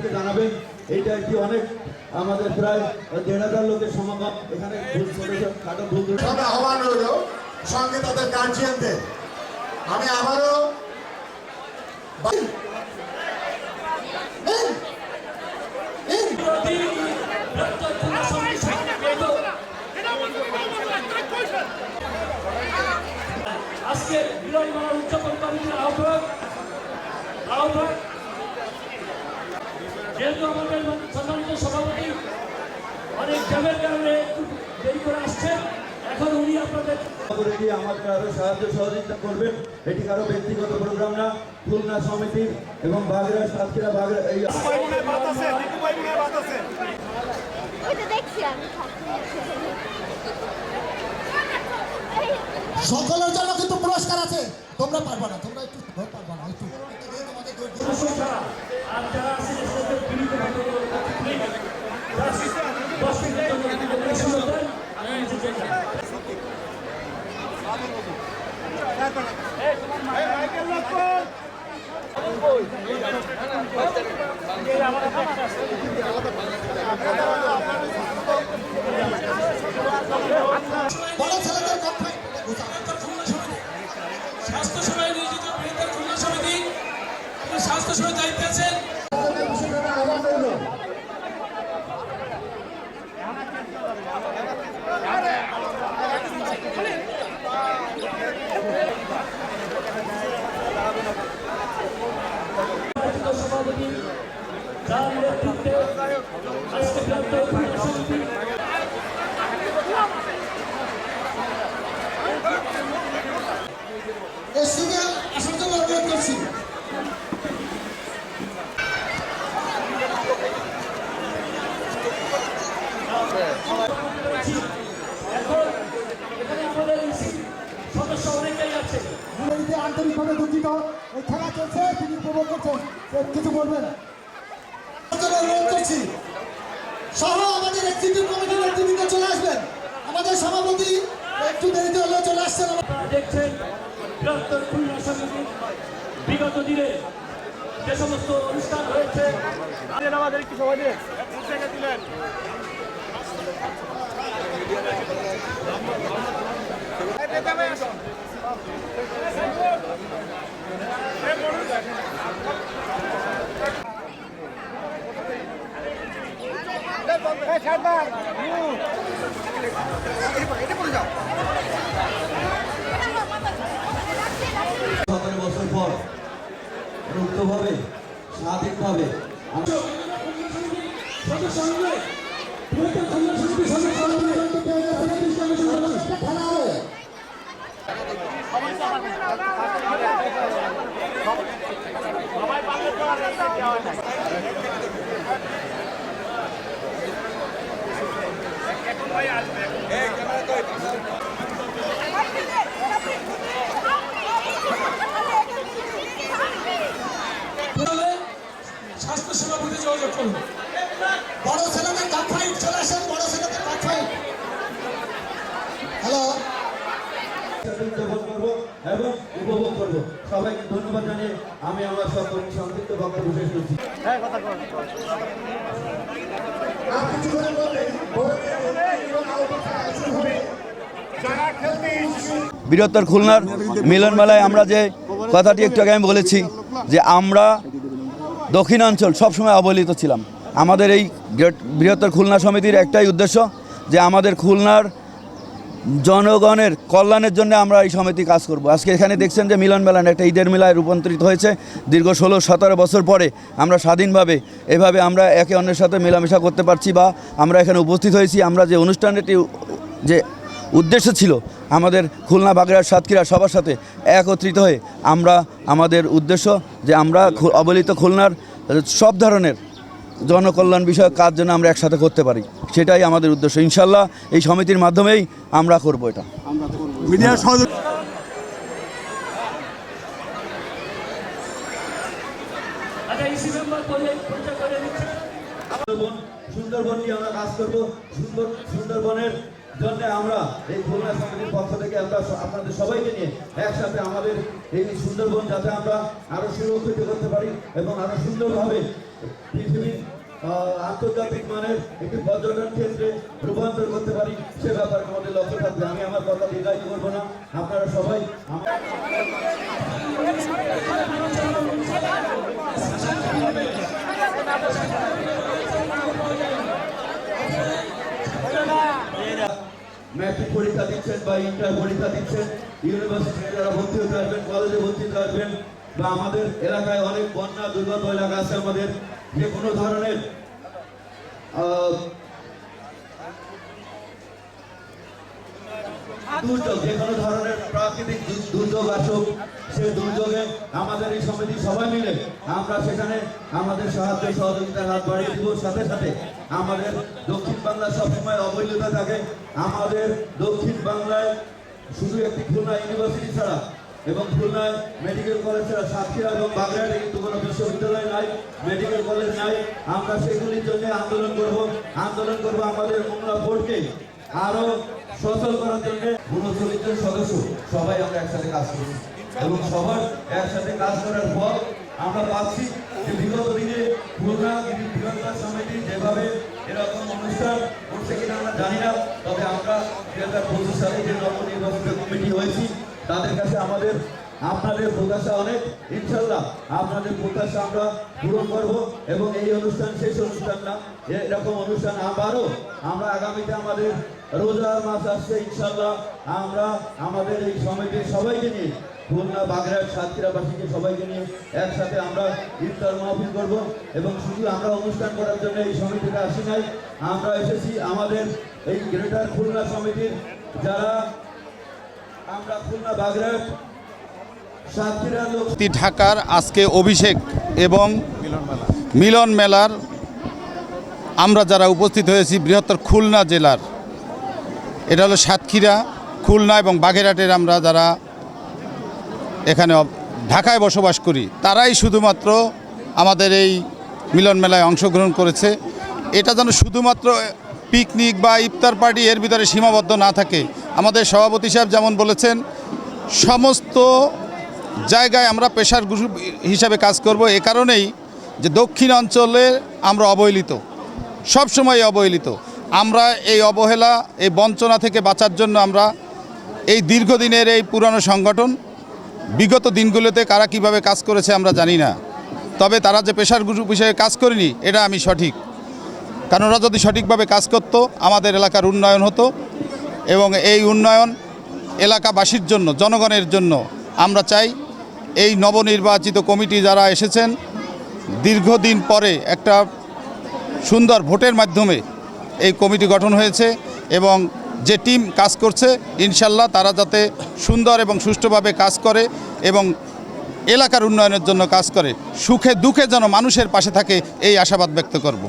আমাদেরকে জানাবেন। এইটা একটি অনেক? আমাদের প্রায় দেড় হাজার লোকের সমাগম। এখানে খাটো আহ্বান রইল সঙ্গে তাদের গার্জিয়ানদের আমি আবারও আজকে মিলন মেলার উদযাপন কমিটির আহ্বায়ক আহ্বায়ক যেহেতু আমাদের সম্মানিত সভাপতি অনেক জ্যামের কারণে একটু দেরি করে আসছেন। এখন উনি আপনাদের করে দিয়ে আমাদের আরও সাহায্য সহযোগিতা করবেন। এটি কারও ব্যক্তিগত প্রোগ্রাম না খুলনা সমিতি এবং বাগেরা সাতক্ষীরা বাগেরা এই সকলের জন্য কিন্তু পুরস্কার আছে। তোমরা পারবা না তোমরা একটু পারবা না একটু তোমাদের আর যারা আছেন তাদের বিনীত ভাবে প্লিজ দশ মিনিটের জন্য যদি পরিবেশন দেন আমি নিজে যেতে বড় ছেলেদের কক্ষে স্বাস্থ্য সেবায় নিয়োজিত বৃহত্তর খুলনা সমিতি তিনি স্বাস্থ্য সেবার দায়িত্বে আছেন আহ্বান রইল নির্বাচিত সভাপতি যার নেতৃত্বে আজকে বৃহত্তর খুলনা সমিতি এই সিরিয়াল আসার জন্য অনুরোধ করছি এখন এখানে আমাদের সদস্য অনেকেই আছে মুরব্বীতে আন্তরিকভাবে দুঃখিত। এই খেলা চলছে তিনি উপভোগ করছেন। কিছু বলবেন? করছি সহ আমাদের এক্সিকিউটিভ কমিটির নেতৃত্বে চলে আসবেন। আমাদের সভাপতি একটু দেরিতে হলেও চলে আসছেন। আপনারা দেখছেন বৃহত্তর খুলনা বিগত দিনে যে সমস্ত অনুষ্ঠান হয়েছে সতেরো বছর পর মুক্তভাবে স্বাধীনভাবে আমরা সদস্য হয়ে বৃহত্তর খুলনা সমিতি সঙ্গে হয়ে উদযাপন করব এবং উপভোগ করব সবাইকে ধন্যবাদ জানিয়ে আমি আমার সকল সংক্ষিপ্ত বক্তব্য শেষ করছি। আর কিছু করে বললে এবং আহ্বান শুরু হবে। যারা খেলতে ইচ্ছুক বৃহত্তর খুলনার মিলন মেলায় আমরা যে কথাটি একটু আগে আমি বলেছি যে আমরা দক্ষিণাঞ্চল সবসময় অবহেলিত ছিলাম। আমাদের এই বৃহত্তর খুলনা সমিতির একটাই উদ্দেশ্য যে আমাদের খুলনার জনগণের কল্যাণের জন্য আমরা এই সমিতি কাজ করব। আজকে এখানে দেখছেন যে মিলন মেলান একটা ঈদের মেলায় রূপান্তরিত হয়েছে। দীর্ঘ ষোলো, সতেরো বছর পরে আমরা স্বাধীনভাবে এভাবে আমরা একে অন্যের সাথে মেলামেশা করতে পারছি বা আমরা এখানে উপস্থিত হয়েছি। আমরা যে অনুষ্ঠানটি যে উদ্দেশ্য ছিল, আমাদের খুলনা বাগেরহাট সাতক্ষীরা সবার সাথে একত্রিত হয়ে আমরা, আমাদের উদ্দেশ্য যে আমরা অবলিত খুলনার সব ধরনের জনকল্যাণ বিষয়ক কাজ যেন আমরা একসাথে করতে পারি সেটাই আমাদের উদ্দেশ্য। ইনশাল্লাহ এই সমিতির মাধ্যমেই আমরা করব এটা। সুন্দরবন নিয়ে আমরা কাজ করব। সুন্দর সুন্দরবনের জন্য আমরা এই খুলনা সমিতির পক্ষ থেকে আমরা আপনাদের সবাইকে নিয়ে একসাথে আমাদের এই সুন্দরবন যাতে আমরা আরও সুরক্ষিত করতে পারি এবং আরও সুন্দরভাবে পৃথিবীর আহ, আন্তর্জাতিক মানের একটি পর্যটন ক্ষেত্রে রূপান্তর করতে পারি সে ব্যাপারে আমাদের লক্ষ্য থাকবে। আমি আমার কথা দীর্ঘায়িত করব না। আপনারা সবাই ম্যাট্রিক পরীক্ষা দিচ্ছেন বা ইন্টার পরীক্ষা দিচ্ছেন ইউনিভার্সিটিতে যারা ভর্তি হতে আসবেন কলেজে ভর্তি হতে আসবেন বা আমাদের এলাকায় অনেক বন্যা দুর্গত এলাকা আছে আমাদের, যে কোনো ধরনের দুর্যোগ, যে কোনো ধরনের প্রাকৃতিক দুর্যোগ আসুক সেই দুর্যোগে আমাদের এই সমিতি সবাই মিলে আমরা সেখানে আমাদের সাহায্য সহযোগিতার হাত বাড়িয়ে দিব। সাথে সাথে আমাদের দক্ষিণ বাংলা সবসময় অবহেলিত থাকে। আমাদের দক্ষিণ বাংলায় শুধু একটি খুলনা ইউনিভার্সিটি ছাড়া এবং খুলনায় মেডিকেল কলেজ ছাড়া সাতক্ষীরা এবং বাগেরহাটে কিন্তু কোনো বিশ্ববিদ্যালয় নাই মেডিকেল কলেজ নাই। আমরা সেগুলির জন্য আন্দোলন করব। আন্দোলন করব আমাদের মোংলা বোর্ডকে আরও সচল করার জন্য। উনচল্লিশ জন সদস্য সবাই আমরা একসাথে কাজ করছি। এবং সবার একসাথে কাজ করার পর আমরা পাচ্ছি যে বিগত দিনে খুলনা বৃহত্তর সমিতি যেভাবে এরকম অনুষ্ঠান করছে কিনা আমরা জানি না। তবে আমরা দুই হাজার পঁচিশ সালে যে নবনির্বাচিত কমিটি হয়েছি তাদের কাছে আমাদের, আপনাদের প্রত্যাশা অনেক। ইনশাল্লাহ আপনাদের প্রত্যাশা আমরা পূরণ করব এবং এই অনুষ্ঠান শেষ অনুষ্ঠান না, এরকম অনুষ্ঠান আবারও আমরা আগামীতে আমাদের রোজার মাস আসছে ইনশাল্লাহ আমরা আমাদের এই সমিতির সবাইকে নিয়ে, খুলনা, বাগেরহাট, সাতক্ষীরাবাসীকে সবাইকে নিয়ে একসাথে আমরা ইফতার মাহফিল করব এবং শুধু আমরা অনুষ্ঠান করার জন্য এই সমিতিতে আসি নাই, আমরা এসেছি আমাদের এই গ্রেটার খুলনা সমিতির যারা আমরা খুলনা বাগেরহাট সাতক্ষীরা লোক শক্তি ঢাকার আজকে অভিষেক এবং মিলন মেলার আমরা যারা উপস্থিত হয়েছি, বৃহত্তর খুলনা জেলার, এটা হলো সাতক্ষীরা, খুলনা এবং বাগেরহাটের আমরা যারা এখানে ঢাকায় বসবাস করি, তারাই শুধুমাত্র আমাদের এই মিলন মেলায় অংশগ্রহণ করেছে। এটা যেন শুধুমাত্র পিকনিক বা ইফতার পার্টি এর ভিতরে সীমাবদ্ধ না থাকে আমাদের সভাপতি সাহেব যেমন বলেছেন, সমস্ত জায়গায় আমরা পেশার গ্রুপ হিসাবে কাজ করব এ কারণেই যে দক্ষিণ অঞ্চলে আমরা অবহেলিত সবসময় অবহেলিত। আমরা এই অবহেলা, এই বঞ্চনা থেকে বাঁচার জন্য আমরা এই দীর্ঘদিনের এই পুরানো সংগঠন, বিগত দিনগুলোতে কারা কীভাবে কাজ করেছে আমরা জানি না। তবে তারা যে পেশার গ্রুপ হিসেবে কাজ করেনি, এটা আমি সঠিক। কারণ ওরা যদি সঠিকভাবে কাজ করত, আমাদের এলাকার উন্নয়ন হতো। এবং এই উন্নয়ন এলাকাবাসীর জন্য, জনগণের জন্য আমরা চাই এই নবনির্বাচিত কমিটি যারা এসেছেন, দীর্ঘদিন পরে একটা সুন্দর ভোটের মাধ্যমে এই কমিটি গঠন হয়েছে এবং যে টিম কাজ করছে, ইনশাল্লাহ তারা যাতে সুন্দর এবং সুষ্ঠুভাবে কাজ করে এবং এলাকার উন্নয়নের জন্য কাজ করে, সুখে দুঃখে যেন মানুষের পাশে থাকে, এই আশাবাদ ব্যক্ত করব।